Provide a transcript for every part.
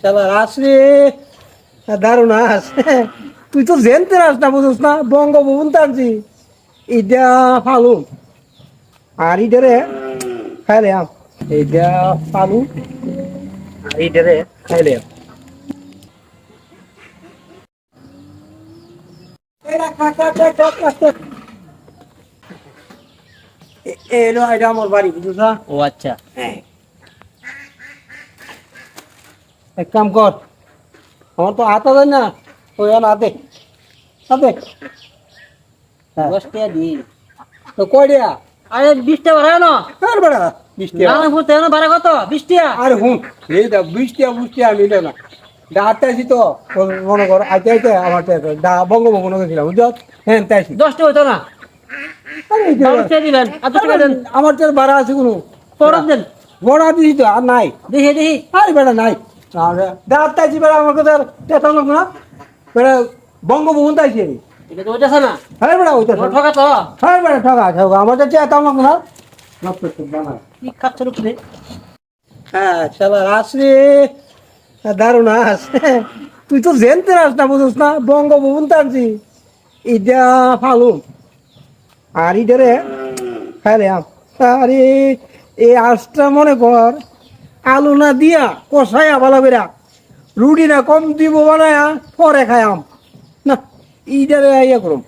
শালা রাস রে। দারুণ আস তুই তো জেনতে রাস না বুঝছ না বঙ্গভবন টানছি ইটা ফালু। আর ইটারে খাইলে আম। এইটা ফালু। আর ইটারে খাইলে আম। এলো এটা আমার বাড়ি বুঝছ ও আচ্ছা। এক কাম কর। আমার তো হাত আছে না ওই হাতে। হাতে। হ্যাঁ। দশ টাকা দিই তো কয় দিয়া আরে বিশ টাকা ভাড়া না। আর বেড়া বিশ টাকা। লাল ফুল তেল ভাড়া কত? বিশ টাকা। আর হুন এই দা বিশ টাকা বুঝ টাকা মিলে না। ডাকতে আসি তো ও মনে কর আইতে আইতে আমার ডা বঙ্গভবন গেছিলাম বুঝছ? হ্যাঁ তাই আসি। হইতো না। দেন। আমার তো ভাড়া আছে কোনো। দেন। বড় দিছি তো আর নাই। দেখি দেখি। আরে বেড়া নাই। ডাকতে আসি বেড়া আমার কথা টেটা লাগবে না। বেড়া বঙ্গভবন তাইছি আমি। এটা তো ওইটা না? হ্যাঁ বেড়া ওইটা ঠকা তো? হ্যাঁ বেড়া ঠকা ঠকা আমার তো না। হ্যাঁ রে দারুণ আস। তুই তো জেনতে রাস না বুঝছ না? বঙ্গভবন টানছি ইটা ফালু। আর ইটারে খাইলে আম। আরে এই আঁশটা মনে কর। আলু না দিয়া কষাইয়া ভালো বেরা রুটি না কম দিব বানায়া পরে খাই আম না ইটারে ইয়া করুম।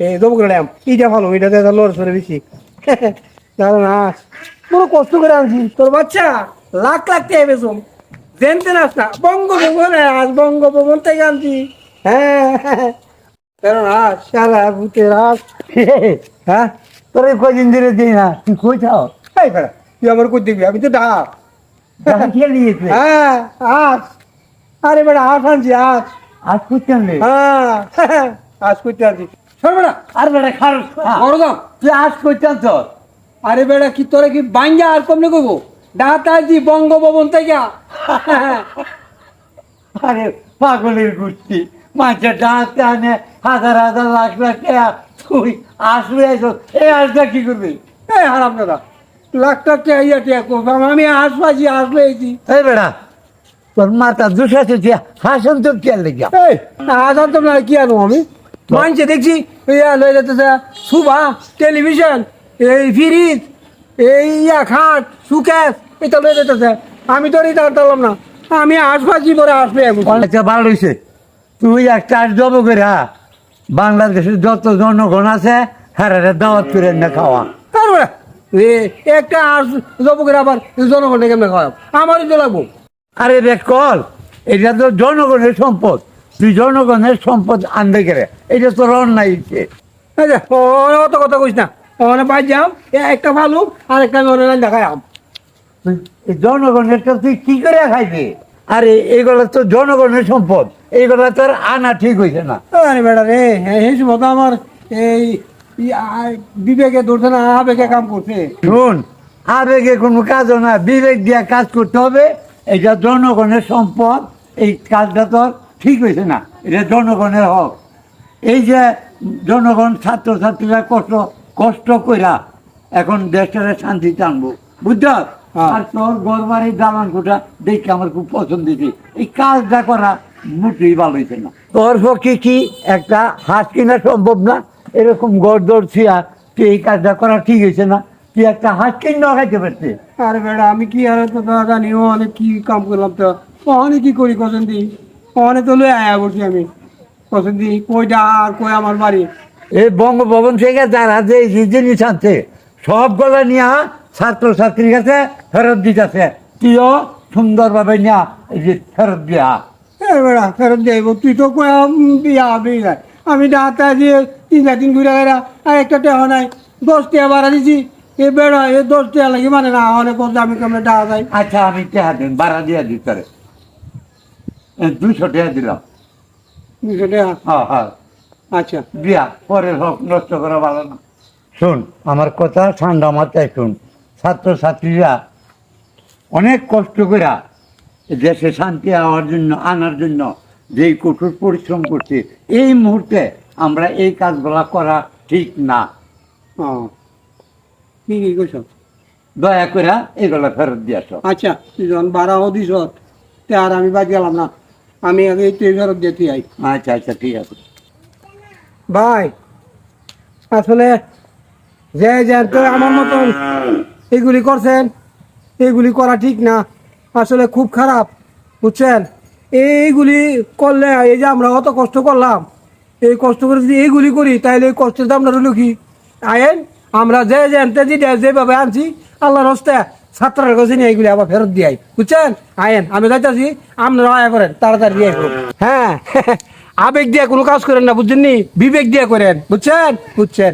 এই দম করে আম ইটা ভালো ইটাতে লড় সরে বেশি দারুণ আস বড় কষ্ট করে আনছি। তোর বাচ্চা লাখ লাখ টাকা বেসম জেনতে নাস না, বঙ্গভবন আজ বঙ্গভবন থেকে আনছি। হ্যাঁ কারণ আজ সারা ভূতের আজ। হ্যাঁ তোর কদিন ধরে দিই না, তুই কই থাও এই বেড়া। তুই আমার কই দিবি আমি তো ডাক। হ্যাঁ আরে বেড়া আনছি আজ হ্যাঁ আজ করতে আনছি। শোন বেড়া আর বেটা খার বড় দাম তুই আজ করতাম তো আরে বেড়া কি তোরা কি বাঙ্গা আর কইবো? ডাক আনছি বঙ্গভবন থেকে। আরে পাগলের গুষ্টি মাঝে ডাঁত আনে হাজার হাজার লাখ লাখ তুই আসলে এসো আসটা কি করবি? এই হারাম দাদা। লাখ লাখ টাকা টাকা করবাম আমি এই বেড়া তোর মাথা হাসন তোর খেয়াল লেগে এই আজ আনতাম না কি আনো আমি? মানছে দেখছি ইয়া যেতেছে সুভা টেলিভিশন এই ফ্রিজ এই ইয়া খাট সুকেস এটা লয়ে যেতেছে আমি তো এটা আনতাম না। আমি আসবাজি পরে আসবে ভালো হয়েছে তুই একটা জব করে হা বাংলাদেশের যত জনগণ আছে হ্যাঁ দাওয়াত করে না খাওয়া। তারপরে একটা আস জব করে আবার জনগণকে কেমন খাওয়াব আমারই তো লাগবো। আরে রে কল এটা তো জনগণের সম্পদ। তুই জনগণের সম্পদ আনবে করে? এটা। এই যে, ও অত কথা কইস না। ওখানে পাই যাম এ একটা ভালো আর একটা আমি অনলাইন দেখাম জনগণের তো তুই কি করে খাইবি? আরে এগুলো তো জনগণের সম্পদ। এইগুলো তোর আনা ঠিক হয়েছে না। আরে বেটা রে এই আমার এই বিবেকে ধরছে না আবেগে কাম করছে। শুন আবেগে কোনো কাজও না বিবেক দিয়ে কাজ করতে হবে এটা জনগণের সম্পদ এই কাজটা তোর ঠিক হয়েছে না এটা জনগণের হক। এই যে জনগণ ছাত্রছাত্রীরা কষ্ট কষ্ট কইরা এখন দেশটারে শান্তি টানবো বুঝছ? হ্যাঁ। আর তোর ঘর বাড়ির দালান কোটা দেখে আমার খুব পছন্দ হয়েছে। এই কাজটা করা মোটেই ভালো হয়েছে না। তোর পক্ষে কি একটা হাঁস কিনা সম্ভব না? এরকম গড় দৌড় ছিয়া তুই এই কাজটা করা ঠিক হয়েছে না তুই একটা হাঁস কিনে খাইতে পারছে আরে বেটা আমি কি আর তো জানি ও অনেক কি কাম করলাম তো। অনেক কি করি কছেন দি? অনেক তো লয়ে আয়া বলছি আমি। কছেন দি কইটা আর কই আমার বাড়ি? এই বঙ্গভবন থেকে যারা যে জিনিস আনছে সবগুলো নিয়ে ছাত্রছাত্রীর কাছে ফেরত দিতেছে। তুইও সুন্দরভাবে নিয়ে এই যে ফেরত দিয়া। এ বেড়া ফেরত যাইব তুই তো কই আম বিয়া বিয়া আমি ডাক্তার দিয়ে তিন চার দিন ঘুরে গেরা আর একটা টেহা নাই। দশ টাকা বাড়া দিছি এ বেড়া এ দশ টাকা লাগে মানে না অনেক কত আমি কেমন টাকা যাই আচ্ছা আমি টাকা দিন বাড়া দিয়ে দিতে পারে দুশো টাকা দিলাম। দুশো টাকা হ্যাঁ হ্যাঁ। আচ্ছা। বিয়া পরের হক নষ্ট করা ভালো না। শোন আমার কথা ঠান্ডা মাথায় শোন। ছাত্রছাত্রীরা অনেক কষ্ট করে দেশে শান্তি আনার জন্য আনার জন্য যেই কঠোর পরিশ্রম করছে এই মুহূর্তে আমরা এই কাজগুলা করা ঠিক না। কি কি কইছ? দয়া করে এগুলা ফেরত দিয়ে আসো। আচ্ছা তুই যখন বাড়াও দিস তে আর আমি বাদ গেলাম না। আমি আগে একটু ফেরত যেতে আই। আচ্ছা আচ্ছা ঠিক আছে। ভাই আসলে যে যে তো আমার মতন এগুলি করছেন এগুলি করা ঠিক না। আসলে খুব খারাপ বুঝছেন? এইগুলি করলে এই যে আমরা অত কষ্ট করলাম এই কষ্ট করে যদি এইগুলি করি তাহলে এই কষ্টের দাম না রইল কি? আয়েন, আমরা যে আনতে যে যেভাবে আনছি আল্লাহ হস্তে ছাত্রের কাছে নিয়ে এইগুলি আবার ফেরত দিয়াই বুঝছেন? আয়েন, আমি যাইতেছি, আপনারা আয়া করেন, তাড়াতাড়ি দিয়ে করুন হ্যাঁ আবেগ দিয়ে কোনো কাজ করেন না, বুঝছেন নি? বিবেক দিয়ে করেন, বুঝছেন? বুঝছেন?